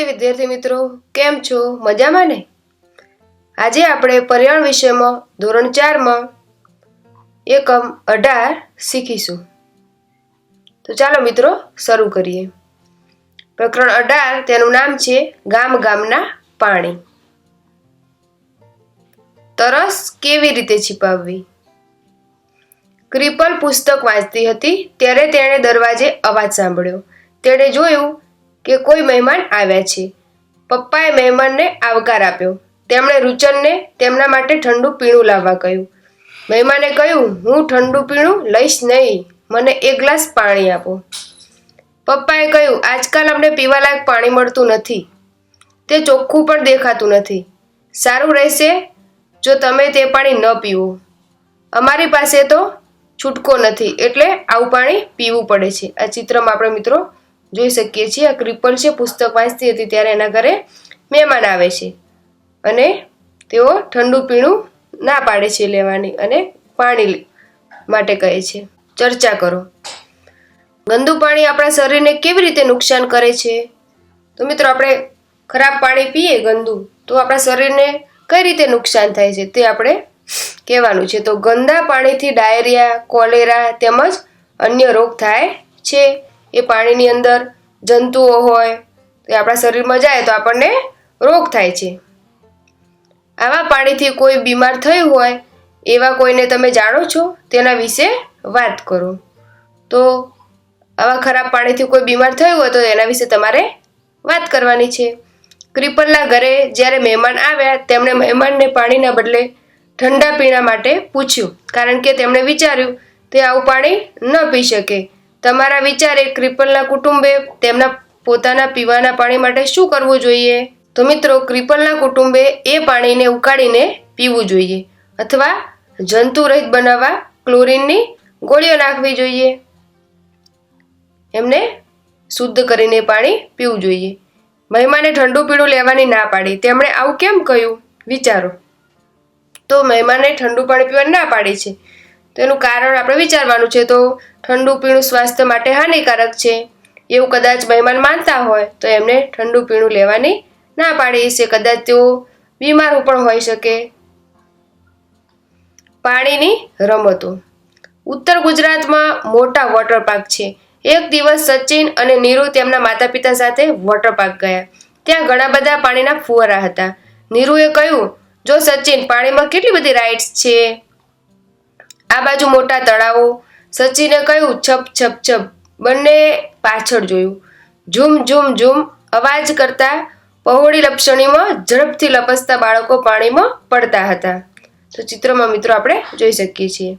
નમસ્તે વિદ્યાર્થી મિત્રો, કેમ છો? મજામાં ને? આજે આપણે પર્યાવરણ વિષયમાં ધોરણ ચારમાં એકમ અઢાર શીખીશું. તો ચાલો મિત્રો, શરૂ કરીએ. પ્રકરણ અઢાર, તેનું નામ છે ગામ ગામના પાણી. તરસ કેવી રીતે છીપાવવી? ક્રિપલ પુસ્તક વાંચતી હતી, ત્યારે તેણે દરવાજે અવાજ સાંભળ્યો. તેણે જોયું કે કોઈ મહેમાન આવ્યા છે. પપ્પાએ મહેમાનને આવકાર આપ્યો. તેમણે રૂચનને તેમના માટે ઠંડુ પીણું લાવવા કહ્યું. મહેમાને કહ્યું, હું ઠંડુ પીણું લઈશ નહીં. મને એક ગ્લાસ પાણી આપો. પપ્પાએ કહ્યું, આજકાલ અમને પીવાલાયક પાણી મળતું નથી. તે ચોખ્ખું પણ દેખાતું નથી. સારું રહેશે જો તમે તે પાણી ન પીવો. અમારી પાસે તો છૂટકો નથી, એટલે આવું પાણી પીવું પડે છે. આ ચિત્રમાં આપણે મિત્રો જોઈ શકીએ છીએ. આ ક્રિપલ છે પુસ્તક વાંચતી હતી ત્યારે એના ઘરે મહેમાન આવે છે. અને તેઓ ઠંડુ પીણું ના પાડે છે લેવાની અને પાણી માટે કહે છે. ચર્ચા કરો. ગંદુ પાણી આપણા શરીરને કેવી રીતે નુકસાન કરે છે? તો મિત્રો, આપણે ખરાબ પાણી પીએ ગંદુ, તો આપણા શરીરને કઈ રીતે નુકસાન થાય છે તે આપણે કહેવાનું છે. તો ગંદા પાણીથી ડાયરિયા, કોલેરા તેમજ અન્ય રોગ થાય છે. એ પાણીની અંદર જંતુઓ હોય, એ આપણા શરીરમાં જાય તો આપણને રોગ થાય છે. આવા પાણીથી કોઈ બીમાર થયું હોય, એવા કોઈને તમે જાણો છો, તેના વિશે વાત કરો. તો આવા ખરાબ પાણીથી કોઈ બીમાર થયું હોય તો એના વિશે તમારે વાત કરવાની છે. ક્રિપલના ઘરે જ્યારે મહેમાન આવ્યા, તેમણે મહેમાનને પાણીના બદલે ઠંડા પીણા માટે પૂછ્યું, કારણ કે તેમણે વિચાર્યું, તે આવું પાણી ન પી શકે. તમારા વિચારે ક્રિપલના કુટુંબે તેમના પોતાના પીવાના પાણી માટે શું કરવું જોઈએ? તો મિત્રો, ક્રિપલના કુટુંબે એ પાણીને ઉકાળીને પીવું જોઈએ અથવા જંતુ રહિત બનાવવા ક્લોરીનની ગોળીઓ નાખવી જોઈએ. એમને શુદ્ધ કરીને પાણી પીવું જોઈએ. મહેમાને ઠંડુ પીણું લેવાની ના પાડી. તેમણે આવું કેમ કહ્યું? વિચારો. તો મહેમાને ઠંડુ પાણી પીવાની ના પાડી છે. તેનું કારણ આપણે વિચારવાનું છે તો ઠંડુ પીણું સ્વાસ્થ્ય માટે હાનિકારક છે. એવું કદાચ મહેમાન માનતા હોય તો એમને ઠંડુ પીણું લેવાની ના પાડી છે. કદાચ તેઓ બીમાર પણ હોઈ શકે. પાણીની રમતો. ઉત્તર ગુજરાતમાં મોટા વોટર પાર્ક છે. એક દિવસ સચિન અને નીરુ તેમના માતા પિતા સાથે વોટર પાર્ક ગયા. ત્યાં ઘણા બધા પાણીના ફુવારા હતા. નીરુએ કહ્યું, જો સચિન, પાણીમાં કેટલી બધી રાઇડ્સ છે? આ બાજુ મોટા તળાવો. સચિને કહ્યું, છપ છપ છપ. બંને પાછળ જોયું. ઝૂમ ઝૂમ ઝૂમ. અવાજ કરતા પહોળી લપસણીમાં, ઝડપથી લપસતા બાળકો પાણીમાં પડતા હતા. તો ચિત્રમાં મિત્રો આપણે જોઈ શકીએ છીએ.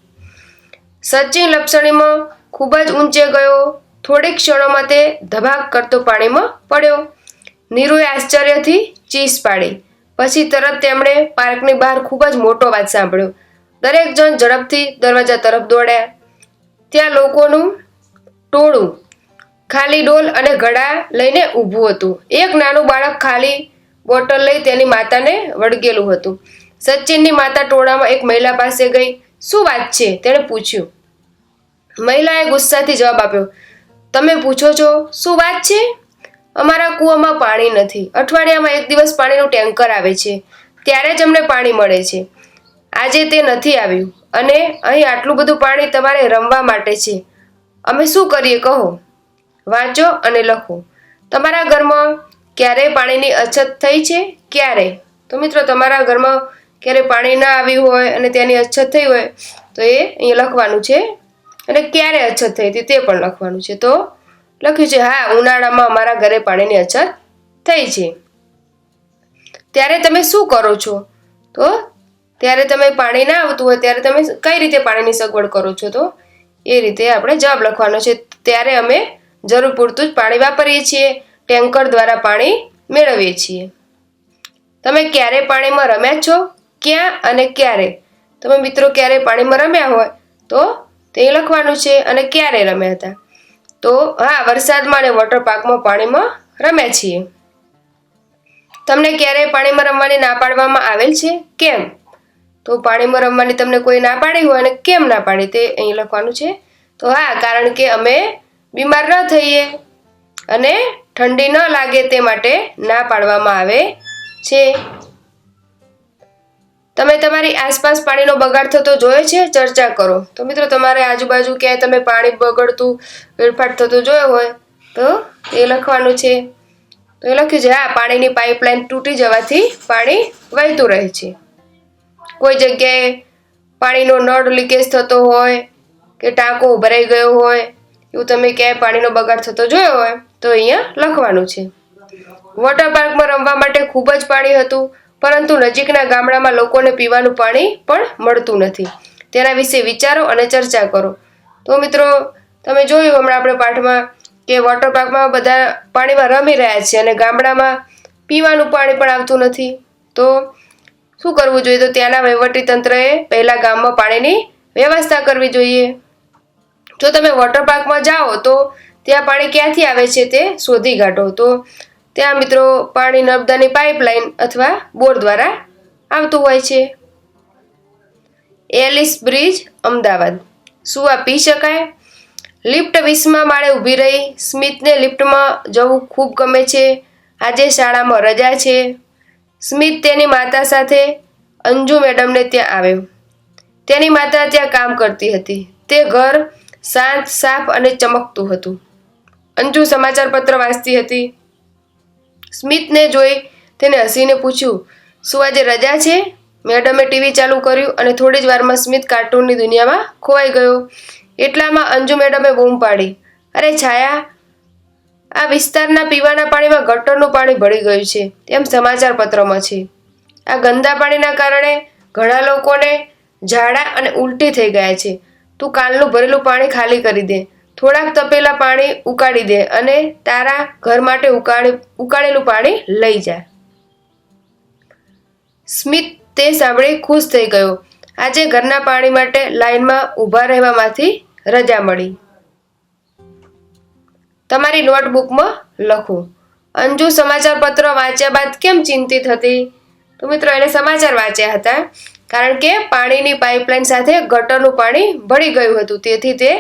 સચિન લપસણીમાં ખૂબ જ ઊંચે ગયો. થોડીક ક્ષણોમાં તે ધબાક કરતો પાણીમાં પડ્યો. નીરુએ આશ્ચર્યથી ચીસ પાડી. પછી તરત તેમણે પાર્કની બહાર ખૂબ જ મોટો અવાજ સાંભળ્યો. દરેક જણ ઝડપથી દરવાજા તરફ દોડ્યા ત્યાં લોકોનું ટોળું ખાલી ડોલ અને ઘડા લઈને ઊભું હતું. એક નાનું બાળક ખાલી બોટલ લઈ તેની માતાને વળગેલું હતું. સચિનની માતા ટોળામાં એક મહિલા પાસે ગઈ. શું વાત છે? તેણે પૂછ્યું. મહિલાએ ગુસ્સાથી જવાબ આપ્યો. તમે પૂછો છો, શું વાત છે? અમારા કૂવામાં પાણી નથી. અઠવાડિયામાં એક દિવસ પાણીનું ટેન્કર આવે છે. ત્યારે જ અમને પાણી મળે છે. આજે તે નથી આવ્યું. અને અહીં આટલું બધું પાણી તમારે રમવા માટે છે. અમે શું કરીએ કહો? વાંચો અને લખો. તમારા ઘરમાં ક્યારે પાણીની અછત થઈ છે? ક્યારે? તો મિત્રો, તમારા ઘરમાં ક્યારે પાણી ના આવ્યું હોય અને તેની અછત થઈ હોય, તો એ અહીંયા લખવાનું છે. અને ક્યારે અછત થઈ હતી તે પણ લખવાનું છે. તો લખ્યું છે, હા, ઉનાળામાં અમારા ઘરે પાણીની અછત થઈ છે. ત્યારે તમે શું કરો છો? તો ત્યારે તમે પાણી ના આવતું હોય ત્યારે તમે કઈ રીતે પાણીની સગવડ કરો છો તો? એ રીતે આપણે જવાબ લખવાનો છે. ત્યારે અમે જરૂર પૂરતું જ પાણી વાપરીએ છીએ. ટેન્કર દ્વારા પાણી મેળવીએ છીએ. તમે ક્યારે પાણીમાં રમ્યા છો? ક્યાં અને ક્યારે? તમે મિત્રો ક્યારે પાણીમાં રમ્યા હોય? તો તે લખવાનું છે, અને ક્યારે રમ્યા હતા? તો હા, વરસાદમાં અને વોટર પાર્કમાં પાણીમાં રમ્યા છીએ. તમને ક્યારે પાણીમાં રમવાની ના પાડવામાં આવેલ છે? કેમ? તો પાણીમાં રમવાની તમને કોઈ ના પાડી હોય અને કેમ ના પાડી તે અહીં લખવાનું છે. તો હા, કારણ કે અમે બીમાર ન થઈએ અને ઠંડી ન લાગે તે માટે ના પાડવામાં આવે છે. તમે તમારી આસપાસ પાણીનો બગાડ થતો જોયો છે? ચર્ચા કરો. તો મિત્રો, તમારે આજુબાજુ ક્યાંય તમે પાણી બગડતું, વેડફાટ થતું જોયો હોય, તો એ લખવાનું છે. તો એ લખ્યું છે, હા, પાણીની પાઇપલાઇન તૂટી જવાથી પાણી વહેતું રહે છે. કોઈ જગ્યાએ પાણીનો નળ લીકેજ થતો હોય કે ટાંકો ભરાઈ ગયો હોય, એવું તમે ક્યાંય પાણીનો બગાડ થતો જોયો હોય, તો અહીંયા લખવાનું છે. વોટર પાર્કમાં રમવા માટે ખૂબ જ પાણી હતું, પરંતુ નજીકના ગામડામાં લોકોને પીવાનું પાણી પણ મળતું નથી. તેના વિશે વિચારો અને ચર્ચા કરો. તો મિત્રો, તમે જોયું હમણાં આપણે પાઠમાં કે વોટર પાર્કમાં બધા પાણીમાં રમી રહ્યા છે અને ગામડામાં પીવાનું પાણી પણ આવતું નથી. તો શું કરવું જોઈએ? તો ત્યાંના વહીવટી તંત્રએ પહેલા ગામમાં પાણીની વ્યવસ્થા કરવી જોઈએ. જો તમે વોટર પાર્કમાં જાઓ, તો ત્યાં પાણી ક્યાંથી આવે છે તે શોધી કાઢો. તો ત્યાં મિત્રો પાણી નર્મદાની પાઇપલાઇન અથવા બોર દ્વારા આવતું હોય છે. Ellis bridge, Ahmedabad. શું આ પી શકાય? લિફ્ટ વીસમા માળે ઊભી રહી. સ્મિતને લિફ્ટમાં જવું ખૂબ ગમે છે. આજે શાળામાં રજા છે. સ્મિત તેની માતા સાથે અંજુ મેડમને ત્યાં આવ્યો. તેની માતા ત્યાં કામ કરતી હતી. તે ઘર શાંત, સાફ અને ચમકતું હતું. અંજુ સમાચાર પત્ર વાંચતી હતી. સ્મિતને જોઈ તેને હસીને પૂછ્યું, શું આજે રજા છે? મેડમે ટીવી ચાલુ કર્યું અને થોડી જ વારમાં સ્મિત કાર્ટૂનની દુનિયામાં ખોવાઈ ગયો. એટલામાં અંજુ મેડમે બૂમ પાડી. અરે છાયા આ વિસ્તારના પીવાના પાણીમાં ગટરનું પાણી ભળી ગયું છે, તેમ સમાચાર પત્રમાં છે. આ ગંદા પાણીના કારણે ઘણા લોકોને ઝાડા અને ઉલટી થઈ ગયા છે. તું કાલનું ભરેલું પાણી ખાલી કરી દે, થોડાક તપેલા પાણી ઉકાળી દે અને તારા ઘર માટે ઉકાળી, ઉકાળેલું પાણી લઈ જા. સ્મિત તે સાંભળી ખુશ થઈ ગયો. આજે ઘરના પાણી માટે લાઇનમાં ઊભા રહેવામાંથી રજા મળી. તમારી નોટબુકમાં લખો. અંજુ સમાચાર પત્ર વાંચ્યા બાદ કેમ ચિંતિત હતી? તો મિત્રો, એને સમાચાર વાંચ્યા હતા. કારણ કે પાણીની પાઇપલાઇન સાથે ગટરનું પાણી ભળી ગયું હતું. તેથી તે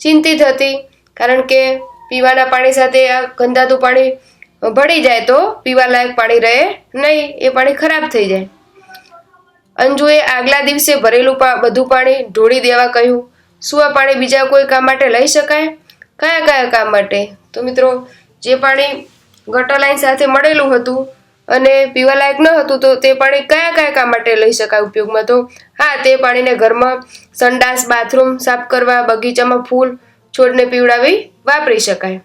ચિંતિત હતી. કારણ કે પીવાના પાણી સાથે આ ગંદાતું પાણી ભળી જાય તો પીવાલાયક પાણી રહે નહીં. એ પાણી ખરાબ થઈ જાય. અંજુએ આગલા દિવસે ભરેલું બધું પાણી ઢોળી દેવા કહ્યું. શું આ પાણી બીજા કોઈ કામ માટે લઈ શકાય? કયા કયા કામ માટે? તો મિત્રો, જે પાણી ગટર લાઈન સાથે મળેલું હતું અને પીવાલાયક ન હતું, તો તે પાણી કયા કયા કામ માટે લઈ શકાય ઉપયોગમાં? તો હા, તે પાણીને ઘરમાં સંડાસ, બાથરૂમ સાફ કરવા, બગીચામાં ફૂલ છોડને પીવડાવી વાપરી શકાય.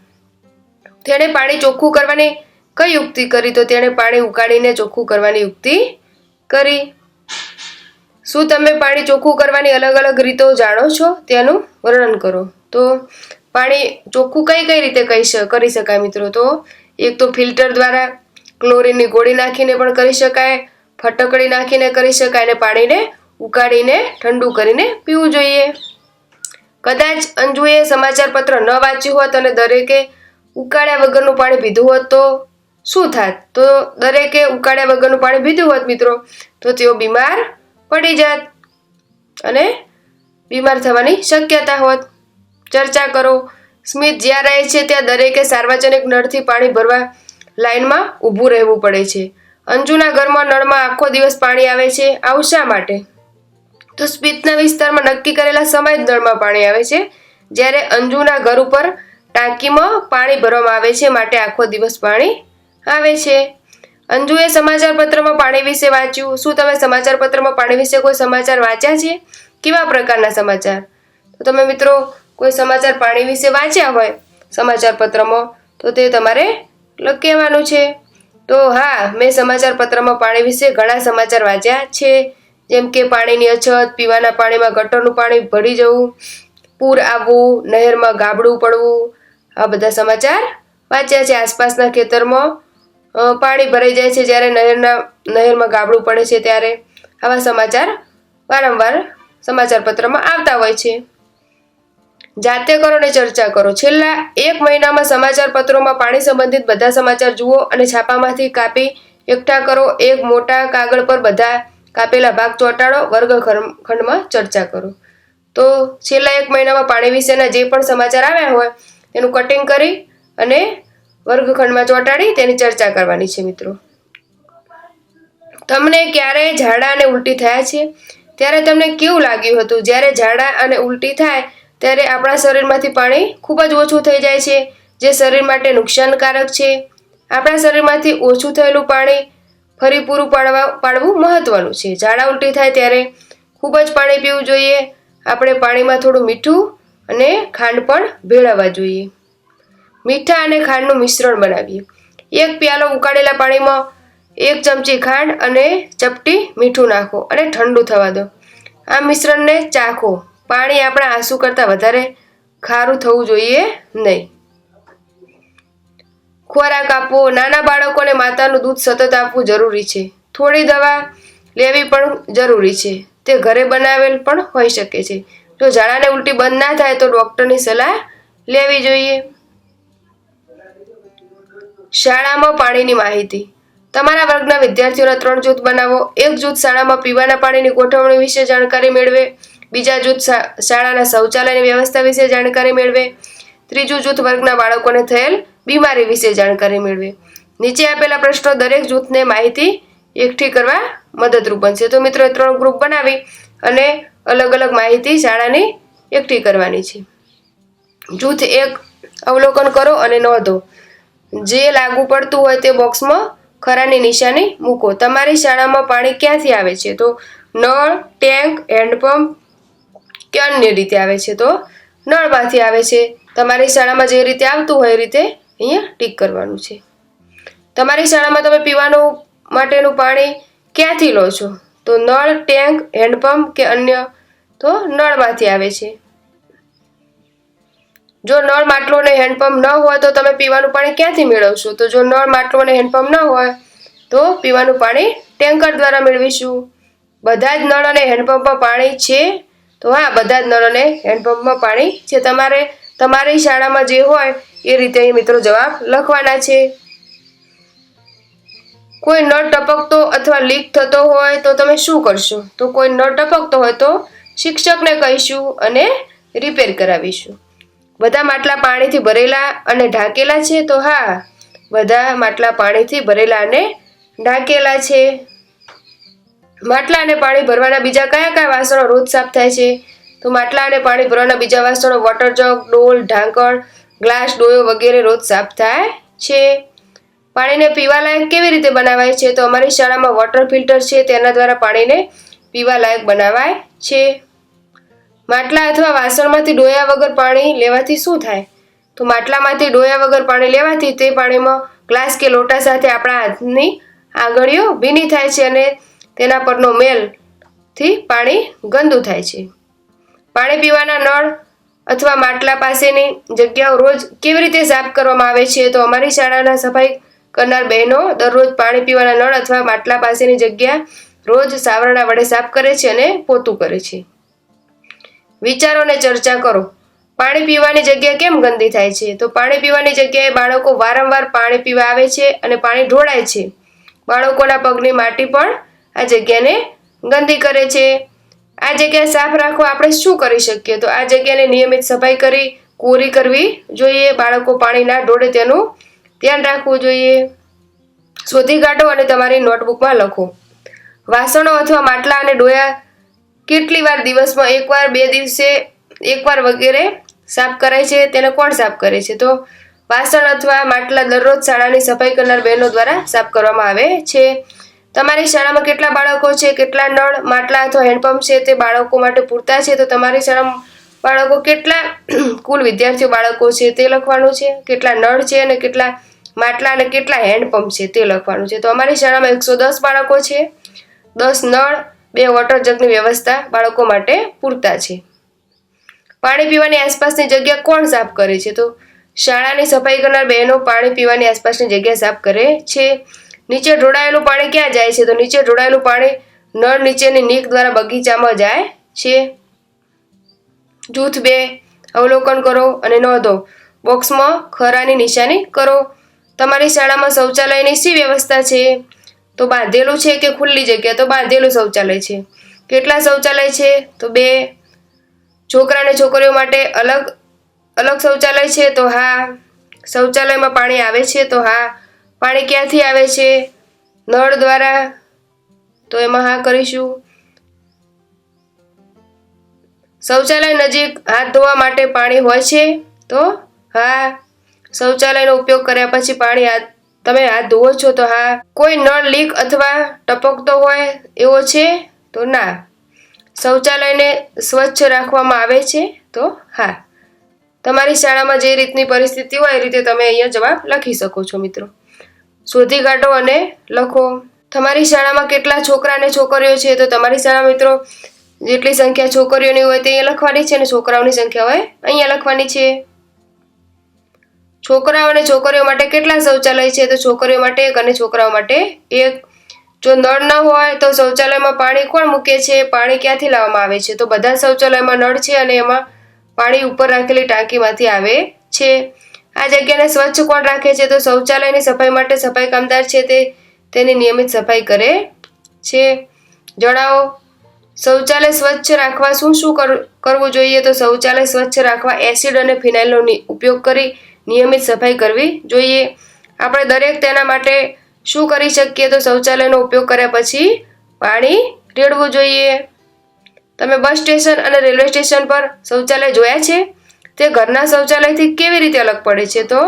તેણે પાણી ચોખ્ખું કરવાની કઈ યુક્તિ કરી? તો તેણે પાણી ઉકાળીને ચોખ્ખું કરવાની યુક્તિ કરી. શું તમે પાણી ચોખ્ખું કરવાની અલગ અલગ રીતો જાણો છો? તેનું વર્ણન કરો. તો પાણી ચોખ્ખું કઈ કઈ રીતે કહી કરી શકાય મિત્રો તો? એક તો ફિલ્ટર દ્વારા ક્લોરીનની ગોળી નાખીને પણ કરી શકાય, ફટકડી નાખીને કરી શકાય અને પાણીને ઉકાળીને ઠંડુ કરીને પીવું જોઈએ. કદાચ અંજુએ સમાચાર પત્ર ન વાંચ્યું હોત અને દરેકે ઉકાળ્યા વગરનું પાણી પીધું હોત તો શું થાત? તો દરેકે ઉકાળ્યા વગરનું પાણી પીધું હોત મિત્રો, તો તેઓ બીમાર પડી જાત અને બીમાર થવાની શક્યતા હોત. ચર્ચા કરો. સ્મિત જ્યાં રહે છે ત્યાં દરેકે સાર્વજનિક નળથી પાણી ભરવા લાઈનમાં ઊભું રહેવું પડે છે. અંજુના ઘરમાં નળમાં આખો દિવસ પાણી આવે છે. આવું શા માટે? તો સ્મિતના વિસ્તારમાં નક્કી કરેલા સમય જ નળમાં પાણી આવે છે. જ્યારે અંજુના ઘર ઉપર ટાંકીમાં પાણી ભરવામાં આવે છે માટે આખો દિવસ પાણી આવે છે. અંજુએ સમાચાર પત્રમાં પાણી વિશે વાંચ્યું. શું તમે સમાચાર પત્રમાં પાણી વિશે કોઈ સમાચાર વાંચ્યા છે? કેવા પ્રકારના સમાચાર? તો તમે મિત્રો કોઈ સમાચાર પાણી વિશે વાંચ્યા હોય સમાચાર પત્રમાં, તો તે તમારે કહેવાનું છે. તો હા, મેં સમાચાર પત્રમાં પાણી વિશે ઘણા સમાચાર વાંચ્યા છે. જેમ કે પાણીની અછત, પીવાના પાણીમાં ગટરનું પાણી ભરી જવું, પૂર આવવું, નહેરમાં ગાબડું પડવું, આ બધા સમાચાર વાંચ્યા છે. આસપાસના ખેતરમાં પાણી ભરાઈ જાય છે જ્યારે નહેરના, નહેરમાં ગાબડું પડે છે ત્યારે આવા સમાચાર વારંવાર સમાચાર પત્રમાં આવતા હોય છે. જાતે કરો ચર્ચા કરો. છેલ્લા એક મહિનામાં સમાચાર પત્રોમાં પાણી સંબંધિત બધા સમાચાર જુઓ અને છાપામાંથી કાપી એકઠા કરો. એક મોટા કાગળ પર બધા કાપેલા ભાગ ચોંટાડો. વર્ગખંડમાં ચર્ચા કરો. તો છેલ્લા એક મહિનામાં પાણી વિશેના જે પણ સમાચાર આવ્યા હોય, તેનું કટિંગ કરી અને વર્ગખંડમાં ચોંટાડી તેની ચર્ચા કરવાની છે મિત્રો. તમને ક્યારે ઝાડા અને ઉલટી થયા છે? ત્યારે તમને કેવું લાગ્યું હતું? જ્યારે ઝાડા અને ઉલટી થાય ત્યારે આપણા શરીરમાંથી પાણી ખૂબ જ ઓછું થઈ જાય છે, જે શરીર માટે નુકસાનકારક છે. આપણા શરીરમાંથી ઓછું થયેલું પાણી ફરી પૂરું પાડવા, પાડવું મહત્ત્વનું છે. ઝાડા ઉલટી થાય ત્યારે ખૂબ જ પાણી પીવું જોઈએ. આપણે પાણીમાં થોડું મીઠું અને ખાંડ પણ ભેળવવા જોઈએ. મીઠા અને ખાંડનું મિશ્રણ બનાવીએ. એક પ્યાલો ઉકાળેલા પાણીમાં એક ચમચી ખાંડ અને ચપટી મીઠું નાખો અને ઠંડુ થવા દો. આ મિશ્રણને ચાખો. પાણી આપણા આંસુ કરતાં વધારે ખારું થવું જોઈએ નહીં. ખોરાક આપવો, નાના બાળકોને માતાનું દૂધ સતત આપવું જરૂરી છે. થોડી દવા લેવી પણ જરૂરી છે. તે ઘરે બનાવેલ પણ હોઈ શકે છે. જો ઝાડાને ઉલટી બંધ ના થાય તો ડૉક્ટરની સલાહ લેવી જોઈએ. શાળામાં પાણીની માહિતી. તમારા વર્ગના વિદ્યાર્થીઓના ત્રણ જૂથ બનાવો. એક જૂથ શાળામાં પીવાના પાણીની ગોઠવણી વિશે જાણકારી મેળવે. બીજા જૂથ શાળાના શૌચાલયની વ્યવસ્થા વિશે જાણકારી મેળવે. ત્રીજું જૂથ વર્ગના બાળકોને થયેલ બીમારી વિશે જાણકારી મેળવે. નીચે આપેલા પ્રશ્નો દરેક જૂથને માહિતી એકઠી કરવા મદદરૂપ બનશે. તો મિત્રો ત્રણ ગ્રુપ બનાવી અને અલગ અલગ માહિતી શાળાની એકઠી કરવાની છે. જૂથ એક, અવલોકન કરો અને નોંધો. જે લાગુ પડતું હોય તે બોક્સમાં ખરાની નિશાની મૂકો. તમારી શાળામાં પાણી ક્યાંથી આવે છે? તો નળ, ટેન્ક, હેન્ડપંપ કે અન્ય રીતે આવે છે તો નળમાંથી આવે છે. તમારી શાળામાં જે રીતે આવતું હોય એ રીતે અહીંયા ટીક કરવાનું છે. તમારી શાળામાં તમે પીવાનું માટેનું પાણી ક્યાંથી લો છો? તો નળ, ટેન્ક, હેન્ડપંપ કે અન્ય તો નળમાંથી આવે છે. જો નળ, માટલો અને હેન્ડપંપ ન હોય તો તમે પીવાનું પાણી ક્યાંથી મેળવશો? તો જો નળ, માટલો અને હેન્ડપંપ ન હોય તો પીવાનું પાણી ટેન્કર દ્વારા મેળવીશું. બધા જ નળ અને હેન્ડપંપમાં પાણી છે તો હા, બધા જ નળ અને હેન્ડપંપમાં પાણી છે તમારે તમારી શાળામાં જે હોય એ રીતે અહીં મિત્રો જવાબ લખવાના છે. કોઈ નળ ટપકતો અથવા લીક થતો હોય તો તમે શું કરશો? તો કોઈ નળ ટપકતો હોય તો શિક્ષકને કહીશું અને રિપેર કરાવીશું. બધા માટલા પાણીથી ભરેલા અને ઢાંકેલા છે તો હા, બધા માટલા પાણીથી ભરેલા અને ઢાંકેલા છે. માટલા અને પાણી ભરવાના બીજા કયા કયા વાસણો રોજ સાફ થાય છે? તો માટલા અને પાણી ભરવાના બીજા વાસણો વોટર જગ, ડોલ, ઢાંકણ, ગ્લાસ, ડોયો વગેરે રોજ સાફ થાય છે. પાણીને પીવાલાયક કેવી રીતે બનાવાય છે? તો અમારી શાળામાં વોટર ફિલ્ટર છે, તેના દ્વારા પાણીને પીવાલાયક બનાવાય છે. માટલા અથવા વાસણમાંથી ડોયા વગર પાણી લેવાથી શું થાય? તો માટલામાંથી ડોયા વગર પાણી લેવાથી તે પાણીમાં ગ્લાસ કે લોટા સાથે આપણા હાથની આંગળીઓ ભીની થાય છે અને તેના પરનો મેલથી પાણી ગંદુ થાય છે. પાણી પીવાના નળ અથવા માટલા પાસેની જગ્યાઓ રોજ કેવી રીતે સાફ કરવામાં આવે છે તો અમારી શાળાના સફાઈ કરનાર બહેનો દરરોજ પાણી પીવાના નળ અથવા માટલા પાસેની જગ્યા રોજ સાવરણા વડે સાફ કરે છે અને પોતું કરે છે. વિચારો અને ચર્ચા કરો. પાણી પીવાની જગ્યા કેમ ગંદી થાય છે? તો પાણી પીવાની જગ્યાએ બાળકો વારંવાર પાણી પીવા આવે છે અને પાણી ઢોળાય છે. બાળકોના પગની માટી પણ આ જગ્યાને ગંદી કરે છે. આ જગ્યા સાફ રાખવા આપણે શું કરી શકીએ? તો આ જગ્યાને નિયમિત સફાઈ કરી, કોરી કરવી જોઈએ, બાળકો પાણી ના ઢોળે તેનું ધ્યાન રાખવું જોઈએ. શોધી કાઢો અને તમારી નોટબુકમાં લખો. વાસણો અથવા માટલા અને ડોયા કેટલી વાર દિવસમાં એકવાર, બે દિવસે એકવાર વગેરે સાફ કરાય છે? તેને કોણ સાફ કરે છે? તો વાસણ અથવા માટલા દરરોજ શાળાની સફાઈ કરનાર બહેનો દ્વારા સાફ કરવામાં આવે છે. તમારી શાળામાં કેટલા બાળકો છે, કેટલા નળ, માટલા અથવા હેન્ડપંપ છે તે બાળકો માટે પૂરતા છે? તો તમારી શાળામાં બાળકો કેટલા કુલ વિદ્યાર્થીઓ બાળકો છે તે લખવાનું છે? કેટલા નળ છે અને કેટલા માટલા અને કેટલા હેન્ડપંપ છે તે લખવાનું છે? તો અમારી શાળામાં એકસો દસ બાળકો છે, દસ નળ, બે વોટર જગની વ્યવસ્થા બાળકો માટે પૂરતા છે. પાણી પીવાની આસપાસની જગ્યા કોણ સાફ કરે છે? તો શાળાની સફાઈ કરનાર બહેનો પાણી પીવાની આસપાસની જગ્યા સાફ કરે છે. નીચે ઢોળાયેલું પાણી ક્યાં જાય છે? તો નીચે ઢોળાયેલું પાણી નળ નીચેની નીક દ્વારા બગીચામાં જાય છે. જૂથ બે, અવલોકન કરો અને નોંધો. બોક્સમાં ખરાની નિશાની કરો. તમારી શાળામાં શૌચાલયની શી વ્યવસ્થા છે? તો બાંધેલું છે કે ખુલ્લી જગ્યા? તો બાંધેલું શૌચાલય છે. કેટલા શૌચાલય છે? તો બે. છોકરા અને છોકરીઓ માટે અલગ અલગ શૌચાલય છે? તો હા. શૌચાલયમાં પાણી આવે છે? તો હા. પાણી ક્યાંથી આવે છે? નળ દ્વારા તો એમાં હા કરીશું. શૌચાલય નજીક હાથ ધોવા માટે પાણી હોય છે તો? હા. શૌચાલયનો ઉપયોગ કર્યા પછી પાણી હાથ, તમે હાથ ધોવો છો તો હા. કોઈ નળ લીક અથવા ટપકતો હોય એવો છે તો ના. શૌચાલયને સ્વચ્છ રાખવામાં આવે છે તો હા. તમારી શાળામાં જે રીતની પરિસ્થિતિ હોય એ રીતે તમે અહીંયા જવાબ લખી શકો છો મિત્રો. શોધી કાઢો અને લખો. તમારી શાળામાં કેટલા છોકરા અને છોકરીઓ છે? તો તમારી શાળા મિત્રો, જેટલી સંખ્યા છોકરીઓની હોય તે અહીંયા લખવાની છે અને છોકરાઓની સંખ્યા હોય અહીંયા લખવાની છે. છોકરાઓ અને છોકરીઓ માટે કેટલા શૌચાલય છે? તો છોકરીઓ માટે એક અને છોકરાઓ માટે એક. જો નળ ન હોય તો શૌચાલયમાં પાણી કોણ મૂકે છે? પાણી ક્યાંથી લાવવામાં આવે છે? તો બધા શૌચાલયમાં નળ છે અને એમાં પાણી ઉપર રાખેલી ટાંકીમાંથી આવે છે. આ જગ્યાને સ્વચ્છ કોણ રાખે છે તો શૌચાલયની સફાઈ માટે સફાઈ કામદાર છે તે. તેની નિયમિત સફાઈ કરે છે. જણાવો, શૌચાલય સ્વચ્છ રાખવા શું શું કર- કરવું જોઈએ તો શૌચાલય સ્વચ્છ રાખવા એસિડ અને ફિનાઇલનો ઉપયોગ કરી નિયમિત સફાઈ કરવી જોઈએ. આપણે દરેક તેના માટે શું કરી શકીએ તો શૌચાલયનો ઉપયોગ કર્યા પછી પાણી રેડવું જોઈએ. તમે બસ સ્ટેશન અને રેલવે સ્ટેશન પર શૌચાલય જોયા છે? તે ઘરના શૌચાલયથી કેવી રીતે અલગ પડે છે તો?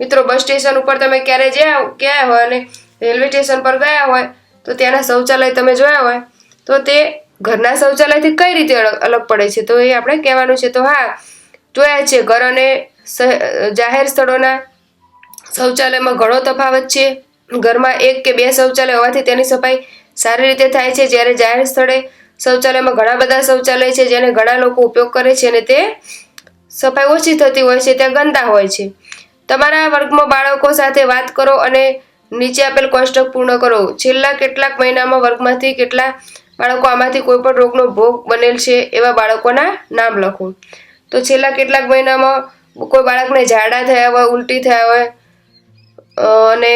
મિત્રો, બસ સ્ટેશન ઉપર તમે ક્યારે જ્યાં ગયા હોય અને રેલવે સ્ટેશન પર ગયા હોય, તો ત્યાંના શૌચાલય તમે જોયા હોય, તો તે ઘરના શૌચાલયથી કઈ રીતે અલગ પડે છે? તો એ આપણે કહેવાનું છે તો હા, જોયા છે, ઘર અને જાહેર સ્થળોના શૌચાલયમાં ઘણો તફાવત છે. ઘરમાં એક કે બે શૌચાલય હોવાથી તેની સફાઈ સારી રીતે થાય છે. જ્યારે જાહેર સ્થળે શૌચાલયમાં ઘણા બધા શૌચાલય છે, જેને ઘણા લોકો ઉપયોગ કરે છે અને તે સફાઈ ઓછી થતી હોય છે, ત્યાં ગંદા હોય છે. તમારા વર્ગમાં બાળકો સાથે વાત કરો અને નીચે આપેલ કોષ્ટક પૂર્ણ કરો. છેલ્લા કેટલાક મહિનામાં વર્ગમાંથી કેટલા બાળકો આમાંથી કોઈ પણ રોગનો ભોગ બનેલ છે, એવા બાળકોના નામ લખો. તો છેલ્લા કેટલાક મહિનામાં કોઈ બાળકને ઝાડા થયા હોય, ઉલટી થયા હોય અને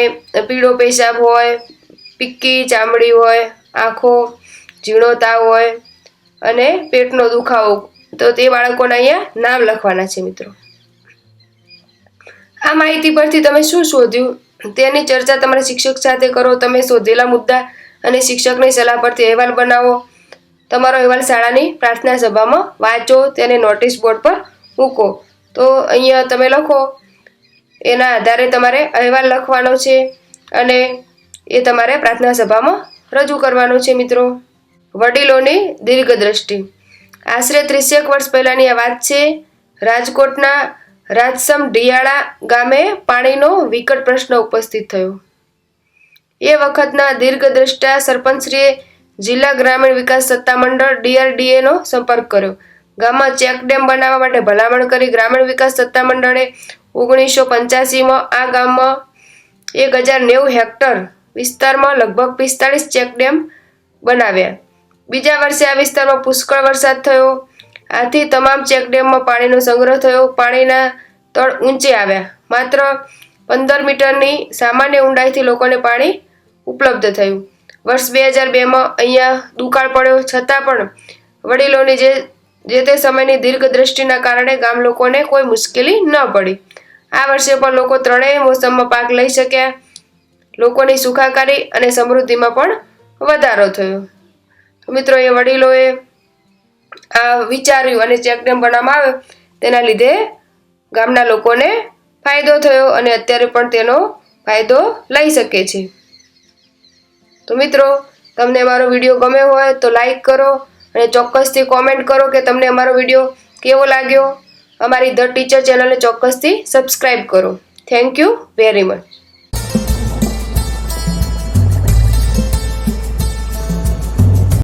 પીળો પેશાબ હોય, પિક્કી ચામડી હોય, આંખો ઝીણો તાવ હોય, અને પેટનો દુખાવો તો તે બાળકોના અહીંયા નામ લખવાના છે મિત્રો. આ માહિતી પરથી તમે શું શોધ્યું? તેની ચર્ચા તમારા શિક્ષક સાથે કરો. તમે શોધેલા મુદ્દા અને શિક્ષકની સલાહ પરથી અહેવાલ બનાવો. તમારો અહેવાલ શાળાની પ્રાર્થના સભામાં વાંચો, તેને નોટિસ બોર્ડ પર મૂકો. તો અહીંયા તમે લખો, એના આધારે તમારે અહેવાલ લખવાનો છે અને એ તમારે પ્રાર્થના સભામાં રજૂ કરવાનો છે મિત્રો. વડીલોની દીર્ઘદ્રષ્ટિ આશરે ત્રીસેક વર્ષ પહેલાંની આ વાત છે. રાજકોટના રાજસમ ઢિયાળા ગામે પાણીનો વિકટ પ્રશ્ન ઉપસ્થિત થયો. એ વખતના દીર્ઘદ્રષ્ટા સરપંચશ્રીએ જિલ્લા ગ્રામીણ વિકાસ સત્તામંડળ ડીઆરડીએનો સંપર્ક કર્યો. ગામમાં ચેકડેમ બનાવવા માટે ભલામણ કરી ગ્રામીણ વિકાસ સત્તામંડળે ઓગણીસો પંચ્યાસીમાં આ ગામમાં એક હજાર નેવું હેક્ટર વિસ્તારમાં લગભગ પિસ્તાળીસ ચેકડેમ બનાવ્યા. બીજા વર્ષે આ વિસ્તારમાં પુષ્કળ વરસાદ થયો. આથી તમામ ચેકડેમમાં પાણીનો સંગ્રહ થયો. પાણીના તળ ઊંચે આવ્યા. માત્ર પંદર મીટરની સામાન્ય ઊંડાઈથી લોકોને પાણી ઉપલબ્ધ થયું. વર્ષ બે હજાર બેમાં અહીંયા દુકાળ પડ્યો. છતાં પણ વડીલોની જે જે તે સમયની દીર્ઘદ્રષ્ટિના કારણે ગામ લોકોને કોઈ મુશ્કેલી ન પડી. આ વર્ષે પણ લોકો ત્રણેય મોસમમાં પાક લઈ શક્યા. લોકોની સુખાકારી અને સમૃદ્ધિમાં પણ વધારો થયો. મિત્રો, એ વડીલોએ આ વિચાર્યું અને ચેકડેમ બનાવવામાં આવ્યો, તેના લીધે ગામના લોકોને ફાયદો થયો અને અત્યારે પણ તેનો ફાયદો લઈ શકે છે. તો મિત્રો, તમને અમારો વીડિયો ગમ્યો હોય તો લાઈક કરો અને ચોક્કસથી કોમેન્ટ કરો કે તમને અમારો વીડિયો કેવો લાગ્યો. અમારી ધ ટીચર ચેનલને ચોક્કસથી સબસ્ક્રાઈબ કરો. Thank you very much.